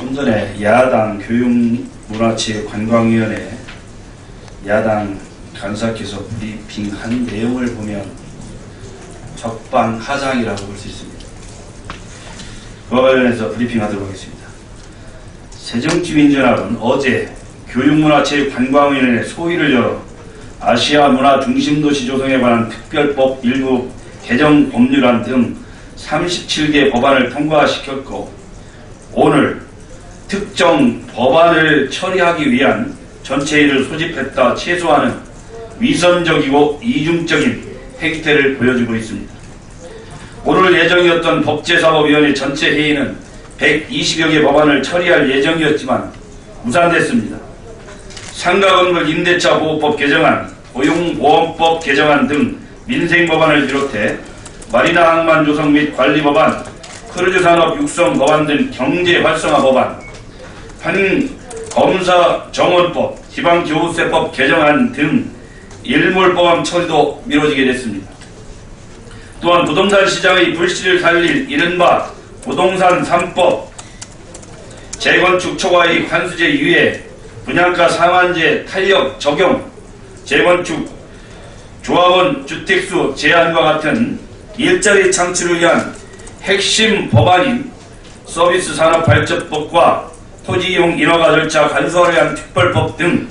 좀 전에 야당 교육문화체육관광위원회 야당 간사께서 브리핑한 내용을 보면 적반하장이라고 볼 수 있습니다. 그와 관련해서 브리핑하도록 하겠습니다. 새정치민주연합은 어제 교육문화체육관광위원회 소위를 열어 아시아 문화 중심도시 조성에 관한 특별법 일부 개정 법률안 등 37개 법안을 통과시켰고 오늘 특정 법안을 처리하기 위한 전체회의를 소집했다 최소화하는 위선적이고 이중적인 행태를 보여주고 있습니다. 오늘 예정이었던 법제사법위원회 전체 회의는 120여 개 법안을 처리할 예정이었지만 무산됐습니다. 상가건물 임대차 보호법 개정안, 고용보험법 개정안 등 민생 법안을 비롯해 마리나 항만 조성 및 관리 법안, 크루즈 산업 육성 법안 등 경제 활성화 법안, 한 검사 정원법, 지방교부세법 개정안 등 일몰 법안 처리도 미뤄지게 됐습니다. 또한 부동산 시장의 불씨를 살릴 이른바 부동산 3법, 재건축 초과이익 환수제 유예, 분양가 상한제 탄력 적용, 재건축 조합원 주택수 제한과 같은 일자리 창출을 위한 핵심 법안인 서비스 산업 발전법과 토지이용 인허가 절차 간소화를 위한 특별법 등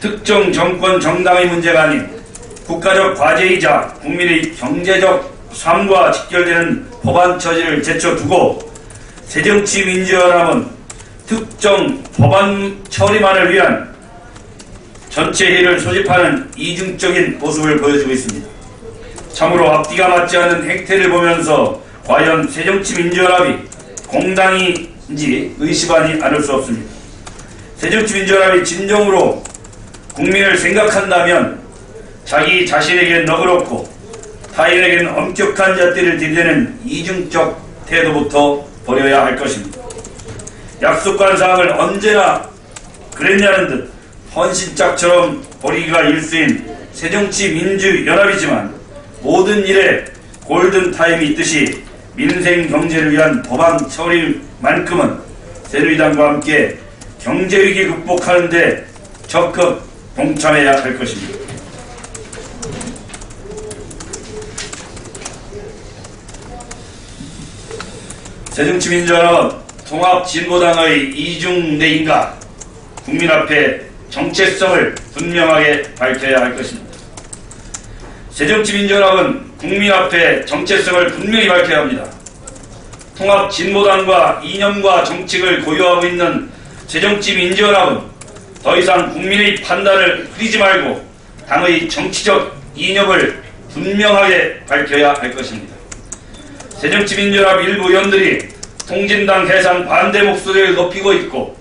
특정 정권 정당의 문제가 아닌 국가적 과제이자 국민의 경제적 삶과 직결되는 법안 처리를 제쳐두고 새정치민주연합은 특정 법안 처리만을 위한 전체 회의를 소집하는 이중적인 모습을 보여주고 있습니다. 참으로 앞뒤가 맞지 않는 행태를 보면서 과연 새정치민주연합이 공당 인지 의심하지 않을 수 없습니다. 새정치민주연합이 진정으로 국민을 생각한다면 자기 자신에겐 너그럽고 타인에게는 엄격한 잣대를 들이대는 이중적 태도부터 버려야 할 것입니다. 약속한 사항을 언제나 그랬냐는 듯 헌신짝처럼 버리기가 일수인 새정치민주연합이지만 모든 일에 골든타임이 있듯이 민생 경제를 위한 법안 처리만큼은 새누리당과 함께 경제 위기 극복하는 데 적극 동참해야 할 것입니다. 새정치민주연합은 통합진보당의 이중내인가 국민 앞에 정체성을 분명하게 밝혀야 할 것입니다. 새정치민주연합은 국민 앞에 정체성을 분명히 밝혀야 합니다. 통합 진보당과 이념과 정책을 고유하고 있는 새정치민주연합은 더 이상 국민의 판단을 흐리지 말고 당의 정치적 이념을 분명하게 밝혀야 할 것입니다. 새정치민주연합 일부 의원들이 통진당 해산 반대 목소리를 높이고 있고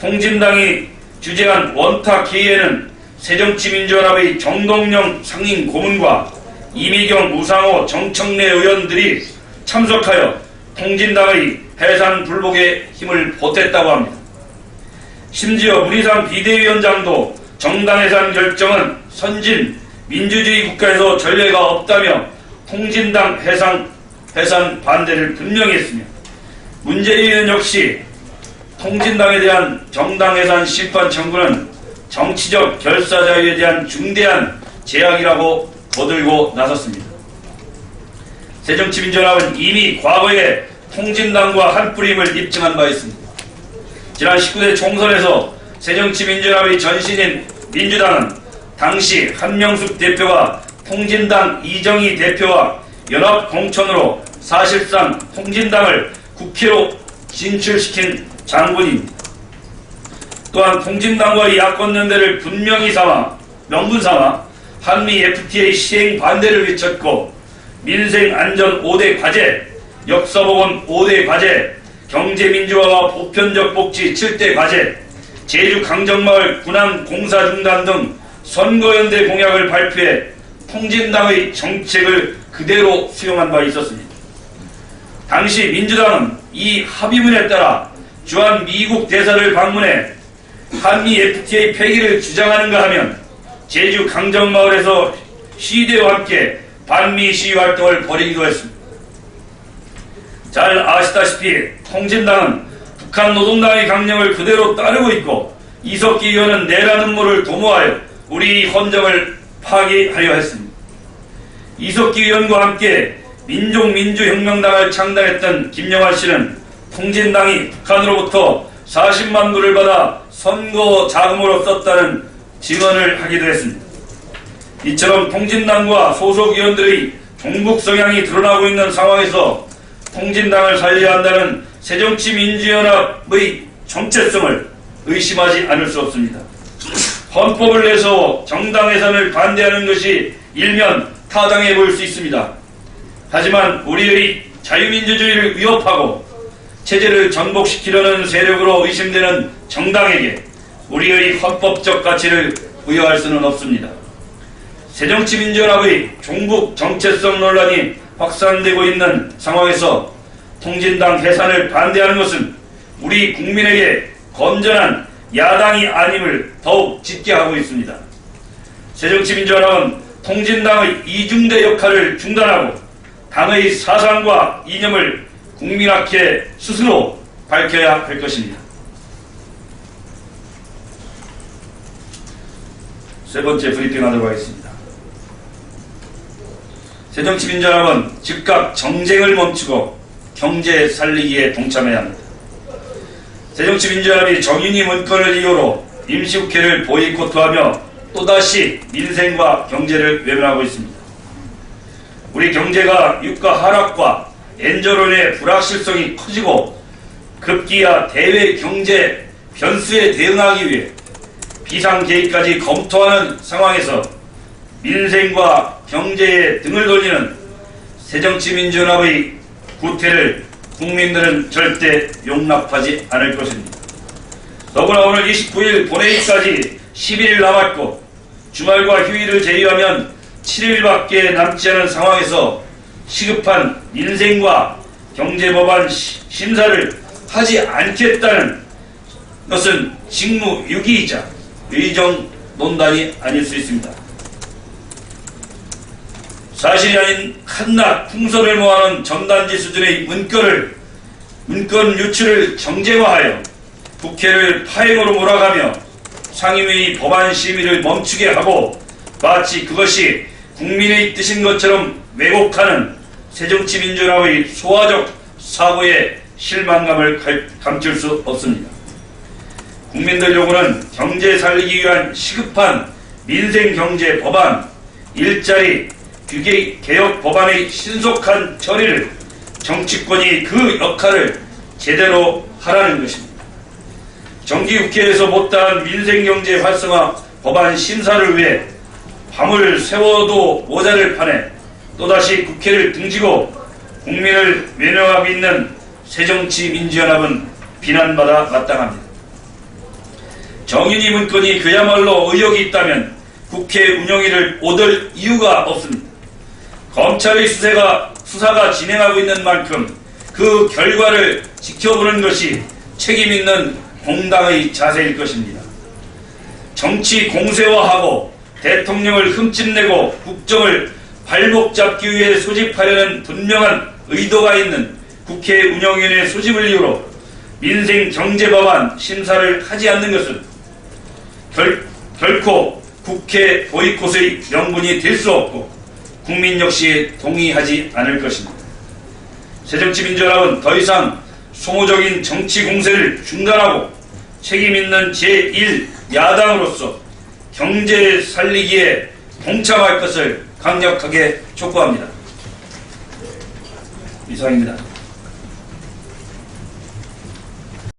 통진당이 주재한 원탁 회의에는 새정치민주연합의 정동영 상임 고문과 이미경 우상호 정청래 의원들이 참석하여 통진당의 해산 불복에 힘을 보탰다고 합니다. 심지어 문희상 비대위원장도 정당 해산 결정은 선진 민주주의 국가에서 전례가 없다며 통진당 해산, 해산 반대를 분명히 했으며 문재인 의원 역시 통진당에 대한 정당 해산 심판 청구는 정치적 결사 자유에 대한 중대한 제약이라고 거들고 나섰습니다. 새정치민주연합은 이미 과거에 통진당과 한뿌림을 입증한 바 있습니다. 지난 19대 총선에서 새정치민주연합의 전신인 민주당은 당시 한명숙 대표가 통진당 이정희 대표와 연합 공천으로 사실상 통진당을 국회로 진출시킨 장군입니다. 또한 통진당과의 야권연대를 분명히 삼아 명분 삼아 한미 FTA 시행 반대를 외쳤고 민생 안전 5대 과제, 역사복원 5대 과제, 경제민주화와 보편적 복지 7대 과제, 제주 강정마을 군항 공사 중단 등 선거연대 공약을 발표해 통진당의 정책을 그대로 수용한 바 있었습니다. 당시 민주당은 이 합의문에 따라 주한 미국 대사를 방문해 한미 FTA 폐기를 주장하는가 하면 제주 강정마을에서 시대와 함께 반미 시위 활동을 벌이기도 했습니다. 잘 아시다시피 통진당은 북한 노동당의 강령을 그대로 따르고 있고 이석기 의원은 내란 음모를 도모하여 우리 헌정을 파기하려 했습니다. 이석기 의원과 함께 민족민주혁명당을 창단했던 김영환 씨는 통진당이 북한으로부터 40만 불을 받아 선거 자금으로 썼다는 증언을 하기도 했습니다. 이처럼 통진당과 소속 의원들의 종북 성향이 드러나고 있는 상황에서 통진당을 살려야 한다는 새정치민주연합의 정체성을 의심하지 않을 수 없습니다. 헌법을 내서 정당 해산을 반대하는 것이 일면 타당해 보일 수 있습니다. 하지만 우리의 자유민주주의를 위협하고 체제를 전복시키려는 세력으로 의심되는 정당에게 우리의 헌법적 가치를 부여할 수는 없습니다. 새정치민주연합의 종북 정체성 논란이 확산되고 있는 상황에서 통진당 해산을 반대하는 것은 우리 국민에게 건전한 야당이 아님을 더욱 짙게 하고 있습니다. 새정치민주연합은 통진당의 이중대 역할을 중단하고 당의 사상과 이념을 국민학회 스스로 밝혀야 할 것입니다. 세 번째 브리핑 하도록 하겠습니다. 새정치민주 연합은 즉각 정쟁을 멈추고 경제 살리기에 동참해야 합니다. 새정치민주연합이 정윤희 문건을 이유로 임시국회를 보이콧하며 또다시 민생과 경제를 외면하고 있습니다. 우리 경제가 유가 하락과 엔저론의 불확실성이 커지고 급기야 대외 경제 변수에 대응하기 위해 비상 계획까지 검토하는 상황에서 민생과 경제에 등을 돌리는 새정치민주연합의 구태를 국민들은 절대 용납하지 않을 것입니다. 더구나 오늘 29일 본회의까지 11일 남았고 주말과 휴일을 제외하면 7일밖에 남지 않은 상황에서 시급한 민생과 경제법안 시- 심사를 하지 않겠다는 것은 직무유기이자 의정 논단이 아닐 수 있습니다. 사실이 아닌 한낱 풍선을 모아놓은 전단지 수준의 문건을 문건 유출을 정쟁화하여 국회를 파행으로 몰아가며 상임위 법안 심의를 멈추게 하고 마치 그것이 국민의 뜻인 것처럼 왜곡하는 새정치민주연합의 소화적 사고에 실망감을 갈- 감출 수 없습니다. 국민들 요구는 경제 살리기 위한 시급한 민생 경제 법안, 일자리, 규계 개혁 법안의 신속한 처리를 정치권이 그 역할을 제대로 하라는 것입니다. 정기국회에서 못다한 민생경제 활성화 법안 심사를 위해 밤을 세워도 모자를 파내 또다시 국회를 등지고 국민을 외면하고 있는 새정치민주연합은 비난받아 마땅합니다. 정윤희 문건이 그야말로 의혹이 있다면 국회 운영위를 오들 이유가 없습니다. 검찰의 수사가, 수사가 진행하고 있는 만큼 그 결과를 지켜보는 것이 책임있는 공당의 자세일 것입니다. 정치 공세화하고 대통령을 흠집내고 국정을 발목 잡기 위해 소집하려는 분명한 의도가 있는 국회 운영위원회 소집을 이유로 민생 경제 법안 심사를 하지 않는 것은 결, 결코 국회 보이콧의 명분이 될 수 없고 국민 역시 동의하지 않을 것입니다. 새정치민주연합은 더 이상 소모적인 정치 공세를 중단하고 책임있는 제1야당으로서 경제 살리기에 동참할 것을 강력하게 촉구합니다. 이상입니다.